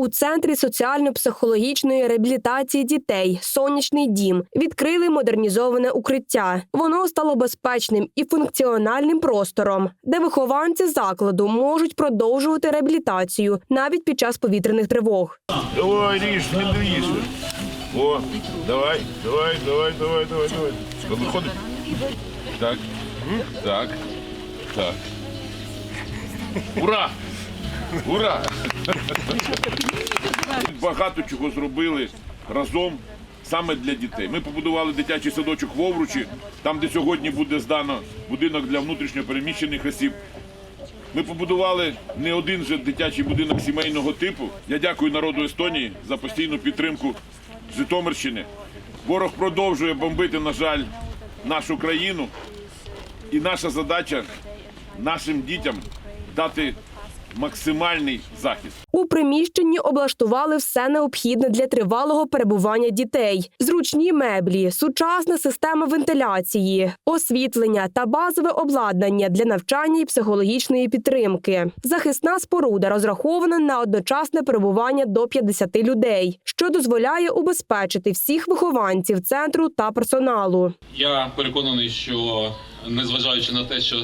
У центрі соціально-психологічної реабілітації дітей Сонячний дім відкрили модернізоване укриття. Воно стало безпечним і функціональним простором, де вихованці закладу можуть продовжувати реабілітацію навіть під час повітряних тривог. Давай, ріж, не доїж. О, давай, давай, давай, давай, давай, давай. Так, так, так. Ура! Ура! Багато чого зробили разом саме для дітей. Ми побудували дитячий садочок в Овручі, там, де сьогодні буде здано будинок для внутрішньо переміщених осіб. Ми побудували не один же дитячий будинок сімейного типу. Я дякую народу Естонії за постійну підтримку Житомирщини. Ворог продовжує бомбити, на жаль, нашу країну. І наша задача нашим дітям дати максимальний захист. У приміщенні облаштували все необхідне для тривалого перебування дітей: зручні меблі, сучасна система вентиляції, освітлення та базове обладнання для навчання і психологічної підтримки. Захисна споруда розрахована на одночасне перебування до 50 людей, що дозволяє убезпечити всіх вихованців центру та персоналу. Я переконаний, що незважаючи на те, що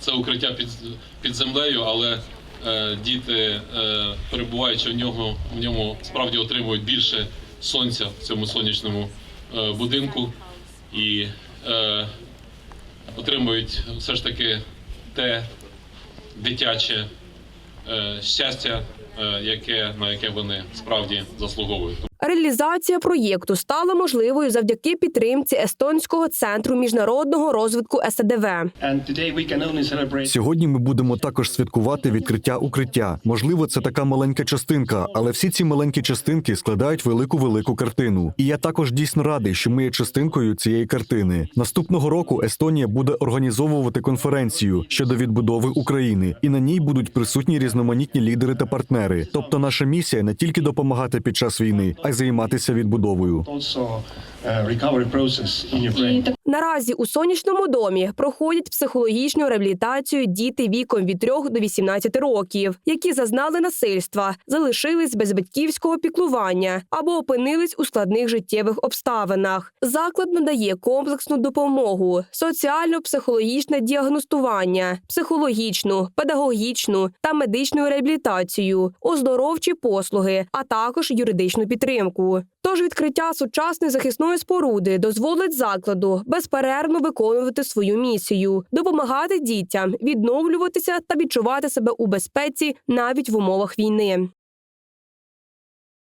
це укриття під, під землею, але діти, е, перебуваючи в нього, в ньому справді отримують більше сонця в цьому сонячному е, будинку і е, отримують все ж таки те дитяче е, щастя, е, яке, на яке вони справді заслуговують. Реалізація проєкту стала можливою завдяки підтримці естонського центру міжнародного розвитку СДВ. Сьогодні ми будемо також святкувати відкриття укриття. Можливо, це така маленька частинка, але всі ці маленькі частинки складають велику велику картину. І я також дійсно радий, що ми є частинкою цієї картини. Наступного року Естонія буде організовувати конференцію щодо відбудови України, і на ній будуть присутні різноманітні лідери та партнери. Тобто, наша місія не тільки допомагати під час війни, а займатися відбудовою. Ukraine. Наразі у сонячному домі проходять психологічну реабілітацію діти віком від 3 до 18 років, які зазнали насильства, залишились без батьківського піклування або опинились у складних життєвих обставинах. Заклад надає комплексну допомогу, соціально-психологічне діагностування, психологічну, педагогічну та медичну реабілітацію, оздоровчі послуги, а також юридичну підтримку. Тож відкриття сучасної захисної споруди дозволить закладу безперервно виконувати свою місію, допомагати дітям відновлюватися та відчувати себе у безпеці навіть в умовах війни.